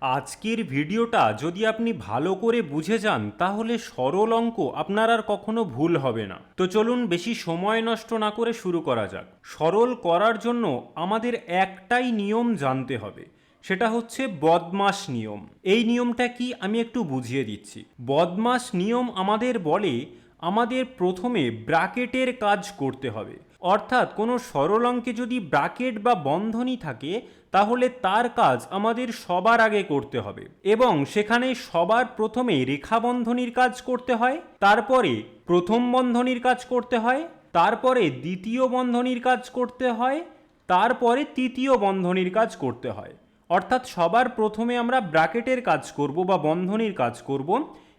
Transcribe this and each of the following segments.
আজকের ভিডিওটা যদি আপনি ভালো করে বুঝে যান, তাহলে সরল অঙ্ক আপনার আর কখনো ভুল হবে না। তো চলুন বেশি সময় নষ্ট না করে শুরু করা যাক। সরল করার জন্য আমাদের একটাই নিয়ম জানতে হবে। সেটা হচ্ছে বদমাস নিয়ম। এই নিয়মটা কি আমি একটু বুঝিয়ে দিচ্ছি। বদমাস নিয়ম আমাদের বলে আমাদের প্রথমে ব্র্যাকেটের কাজ করতে হবে। অর্থাৎ কোনো সরল অঙ্কে যদি ব্র্যাকেট বা বন্ধনী থাকে তাহলে তার কাজ আমাদের সবার আগে করতে হবে এবং সেখানে সবার প্রথমে রেখা বন্ধনীর কাজ করতে হয়, তারপরে প্রথম বন্ধনীর কাজ করতে হয়, তারপরে দ্বিতীয় বন্ধনীর কাজ করতে হয়, তারপরে তৃতীয় বন্ধনীর কাজ করতে হয়। অর্থাৎ সবার প্রথমে আমরা ব্র্যাকেটের কাজ করব বা বন্ধনীর কাজ করব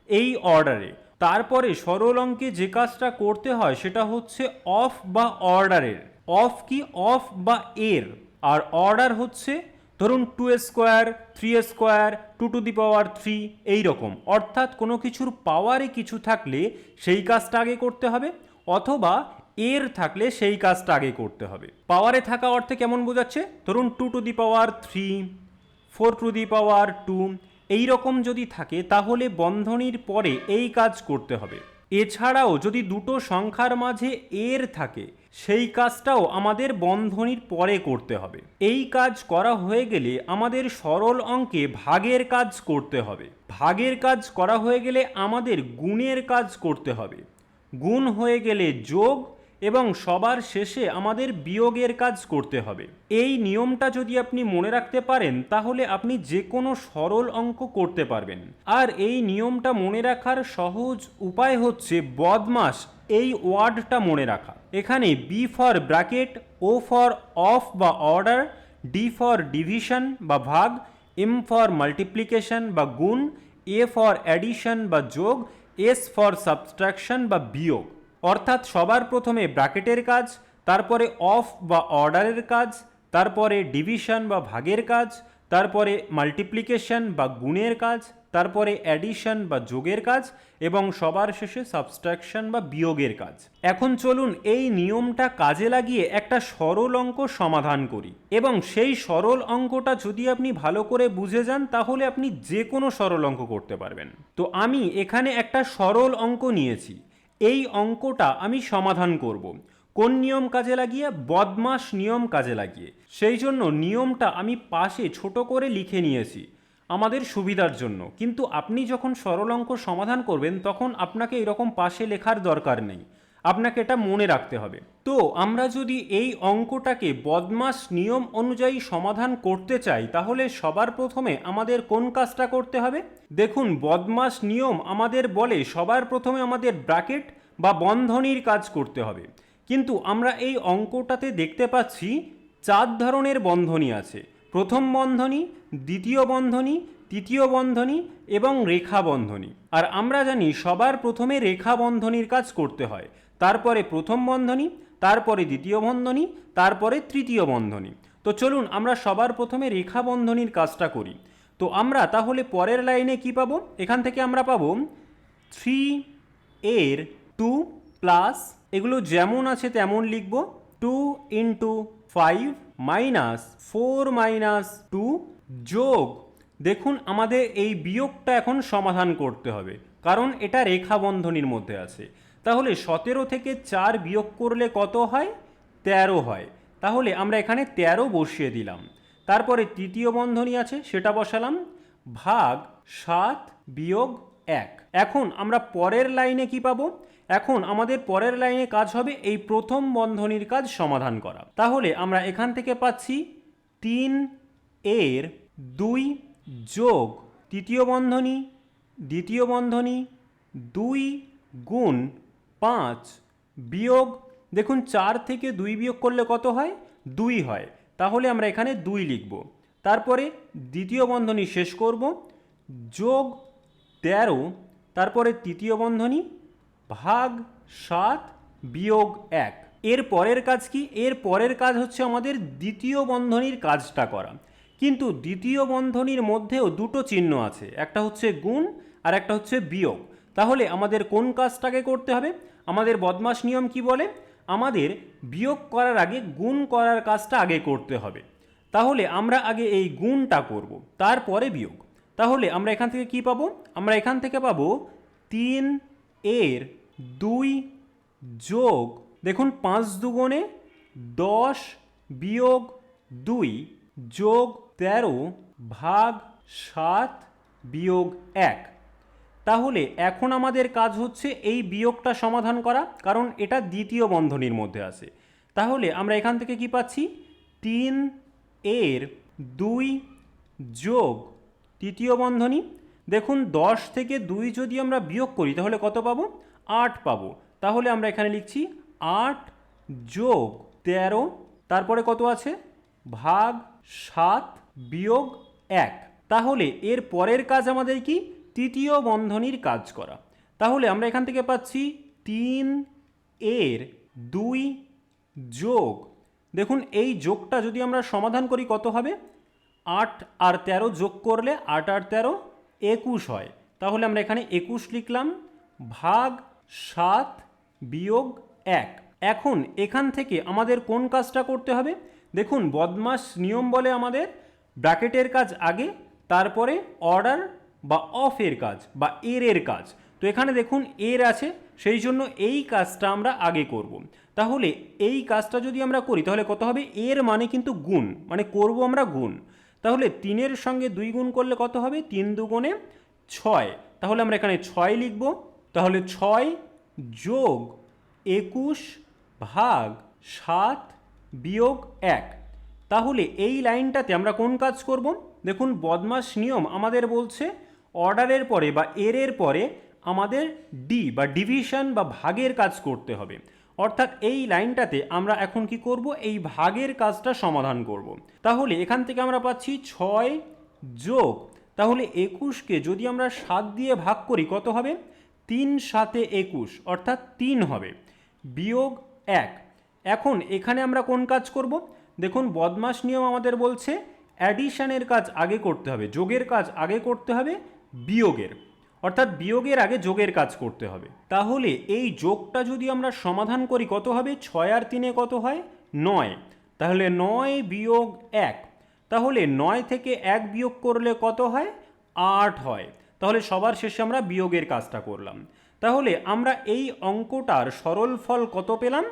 এই অর্ডারে। তারপরে সরল অঙ্কে যে কাজটা করতে হয় সেটা হচ্ছে অফ বা অর্ডারের। অফ কি অফ বা এর? আর অর্ডার হচ্ছে, ধরুন two square three square two to the power three এই রকম অর্থাৎ কোনো কিছুর পাওয়ারে কিছু থাকলে সেই কাজটা আগে করতে হবে, অথবা এর থাকলে সেই কাজটা আগে করতে হবে। পাওয়ারে থাকা অর্থে কেমন বোঝাচ্ছে? ধরুন two to the power three four to the power two এই রকম যদি থাকে, তাহলে বন্ধনীর পরে এই কাজ করতে হবে। এছাড়াও যদি দুটো সংখ্যার মাঝে এর থাকে সেই কাজটাও আমাদের বন্ধনীর পরে করতে হবে। এই কাজ করা হয়ে গেলে আমাদের সরল অঙ্কে ভাগের কাজ করতে হবে। ভাগের কাজ করা হয়ে গেলে আমাদের গুণের কাজ করতে হবে। গুণ হয়ে গেলে যোগ এবং সবার শেষে আমাদের বিয়োগের কাজ করতে হবে। এই নিয়মটা যদি আপনি মনে রাখতে পারেন, তাহলে আপনি যে কোনো সরল অঙ্ক করতে পারবেন। আর এই নিয়মটা মনে রাখার সহজ উপায় হচ্ছে বদমাস এই ওয়ার্ডটা মনে রাখা। এখানে B for bracket O for of বা অর্ডার ডি ফর ডিভিশন বা ভাগ এম ফর মাল্টিপ্লিকেশন বা গুণ এ ফর অ্যাডিশন বা যোগ এস ফর সাবস্ট্রাকশন বা বিয়োগ। অর্থাৎ সবার প্রথমে ব্র্যাকেটের কাজ, তারপরে অফ বা অর্ডারের কাজ, তারপরে ডিভিশন বা ভাগের কাজ, তারপরে মাল্টিপ্লিকেশন বা গুণের কাজ তারপরে অ্যাডিশন বা যোগের কাজ এবং সবার শেষে সাবস্ট্রাকশন বা বিয়োগের কাজ। এখন চলুন এই নিয়মটা কাজে লাগিয়ে একটা সরল অঙ্ক সমাধান করি এবং সেই সরল অঙ্কটা যদি আপনি ভালো করে বুঝে যান, তাহলে আপনি যে কোনো সরল অঙ্ক করতে পারবেন। তো আমি এখানে একটা সরল অঙ্ক নিয়েছি। এই অঙ্কটা আমি সমাধান করব। কোন নিয়ম কাজে লাগিয়ে? বদমাস নিয়ম কাজে লাগিয়ে। সেই জন্য নিয়মটা আমি পাশে ছোট করে লিখে নিয়েছি। আমাদের সুবিধার জন্য। কিন্তু আপনি যখন সরল অঙ্ক সমাধান করবেন, তখন আপনাকে এরকম পাশে লেখার দরকার নেই। আপনাকে এটা মনে রাখতে হবে। তো আমরা যদি এই অঙ্কটাকে বদমাস নিয়ম অনুযায়ী সমাধান করতে চাই, তাহলে সবার প্রথমে আমাদের কোন কাজটা করতে হবে? দেখুন, বদমাস নিয়ম আমাদের বলে সবার প্রথমে আমাদের ব্র্যাকেট বা বন্ধনীর কাজ করতে হবে। কিন্তু আমরা এই অঙ্কটাতে দেখতে পাচ্ছি, চার ধরনের বন্ধনী আছে। প্রথম বন্ধনী, দ্বিতীয় বন্ধনী, তৃতীয় বন্ধনী এবং রেখা বন্ধনী। আর আমরা জানি সবার প্রথমে রেখা বন্ধনীর কাজ করতে হয়। তারপরে প্রথম বন্ধনী, তারপরে দ্বিতীয় বন্ধনী, তারপরে তৃতীয় বন্ধনী। তো চলুন আমরা সবার প্রথমে রেখা বন্ধনীর কাজটা করি। তো আমরা তাহলে পরের লাইনে কি পাবো? এখান থেকে আমরা পাবো থ্রি এর টু প্লাস, এগুলো যেমন আছে তেমন লিখব। Two into five minus four minus two যোগ, দেখুন আমাদের এই বিয়োগটা এখন সমাধান করতে হবে, কারণ এটা রেখা বন্ধনীর মধ্যে আছে। তাহলে সতেরো থেকে চার বিয়োগ করলে কত হয়? তেরো হয়। তাহলে আমরা এখানে তেরো বসিয়ে দিলাম। তারপরে তৃতীয় বন্ধনী আছে, সেটা বসালাম। ভাগ সাত বিয়োগ এক। এখন আমরা পরের লাইনে কি পাবো? এখন আমাদের পরের লাইনে কাজ হবে এই প্রথম বন্ধনীর কাজ সমাধান করা। তাহলে আমরা এখান থেকে পাচ্ছি তিন এর দুই যোগ তৃতীয় বন্ধনী, দ্বিতীয় বন্ধনী দুই গুণ পাঁচ বিয়োগ, দেখুন চার থেকে দুই বিয়োগ করলে কত হয়? দুই হয়। তাহলে আমরা এখানে দুই লিখব। তারপরে দ্বিতীয় বন্ধনী শেষ করব, যোগ তেরো, তারপরে তৃতীয় বন্ধনী ভাগ সাত বিয়োগ এক। এর পরের কাজ কি? এর পরের কাজ হচ্ছে আমাদের দ্বিতীয় বন্ধনীর কাজটা করা। কিন্তু দ্বিতীয় বন্ধনীর মধ্যেও দুটো চিহ্ন আছে। একটা হচ্ছে গুণ আর একটা হচ্ছে বিয়োগ। তাহলে আমাদের কোন কাজটাকে করতে হবে? আমাদের বদমাস নিয়ম কি বলে? আমাদের বিয়োগ করার আগে গুণ করার কাজটা আগে করতে হবে। তাহলে আমরা আগে এই গুণটা করব, তারপরে বিয়োগ। তাহলে আমরা এখান থেকে কি পাবো? আমরা এখান থেকে পাবো তিন এর দুই যোগ, দেখুন, পাঁচ দুগুণে দশ বিয়োগ দুই যোগ তেরো ভাগ সাত বিয়োগ এক। তাহলে এখন আমাদের কাজ হচ্ছে এই বিয়োগটা সমাধান করা, কারণ এটা দ্বিতীয় বন্ধনীর মধ্যে আছে। তাহলে আমরা এখান থেকে কি পাচ্ছি? তিন এর দুই যোগ তৃতীয় বন্ধনী দেখুন, দশ থেকে দুই যদি আমরা বিয়োগ করি, তাহলে কত পাবো? আট পাবো। তাহলে আমরা এখানে লিখছি আট যোগ তেরো, তারপরে কত আছে? ভাগ সাত বিয়োগ এক। তাহলে এর পরের কাজ আমাদের কি? তৃতীয় বন্ধনীর কাজ করা। তাহলে আমরা এখান থেকে পাচ্ছি তিন এর দুই যোগ। দেখুন, এই যোগটা যদি আমরা সমাধান করি, কত হবে? আট আর তেরো যোগ করলে আট আর তেরো একুশ হয়। তাহলে আমরা এখানে একুশ লিখলাম, ভাগ সাত বিয়োগ এক। এখন এখান থেকে আমাদের কোন কাজটা করতে হবে? দেখুন, বদমাস নিয়ম বলে আমাদের ব্র্যাকেটের কাজ আগে, তারপরে অর্ডার বা অফের কাজ বা এর এর কাজ। তো এখানে দেখুন, এর আছে, সেই জন্য এই কাজটা আমরা আগে করব। তাহলে এই কাজটা যদি আমরা করি, তাহলে কত হবে? এর মানে কিন্তু গুণ মানে করব আমরা গুণ। তাহলে তিনের সঙ্গে দুই গুণ করলে কত হবে? তিন দুগুণে ছয়। তাহলে আমরা এখানে ছয় লিখব। তাহলে ছয় যোগ একুশ ভাগ সাত বিয়োগ এক। তাহলে এই লাইনটাতে আমরা কোন কাজ করব? দেখুন, বদমাস নিয়ম আমাদের বলছে অর্ডারের পরে বা এর পরে আমাদের ডি বা ডিভিশন বা ভাগের কাজ করতে হবে। অর্থাৎ এই লাইনটাতে আমরা এখন কি করব? এই ভাগের কাজটা সমাধান করব। তাহলে এখান থেকে আমরা পাচ্ছি ছয় যোগ। তাহলে একুশকে যদি আমরা সাত দিয়ে ভাগ করি, কত হবে? তিন সাতে একুশ, অর্থাৎ তিন হবে। বিয়োগ এক। এখন এখানে আমরা কোন কাজ করব? দেখুন, বদমাস নিয়ম আমাদের বলছে, অ্যাডিশানের কাজ আগে করতে হবে, যোগের কাজ আগে করতে হবে, বিয়োগের। অর্থাৎ বিয়োগের আগে যোগের কাজ করতে হবে। তাহলে এই যোগটা যদি আমরা সমাধান করি কত হবে? ছয় আর তিনে কত হয়? নয়। তাহলে নয় বিয়োগ এক। তাহলে নয় থেকে এক বিয়োগ করলে কত হয়? আট হয়। তাহলে সবার শেষে আমরা বিয়োগের কাজটা করলাম। তাহলে আমরা এই অঙ্কটার সরল ফল কত পেলাম?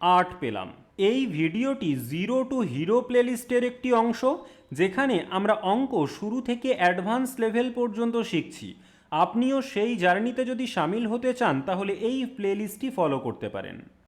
আট পেলাম। এই ভিডিওটি জিরো টু হিরো প্লেলিস্টের একটি অংশ, যেখানে আমরা অঙ্ক শুরু থেকে অ্যাডভান্স লেভেল পর্যন্ত শিখছি। আপনিও সেই জার্নিতে যদি সামিল হতে চান তাহলে এই প্লেলিস্টটি ফলো করতে পারেন।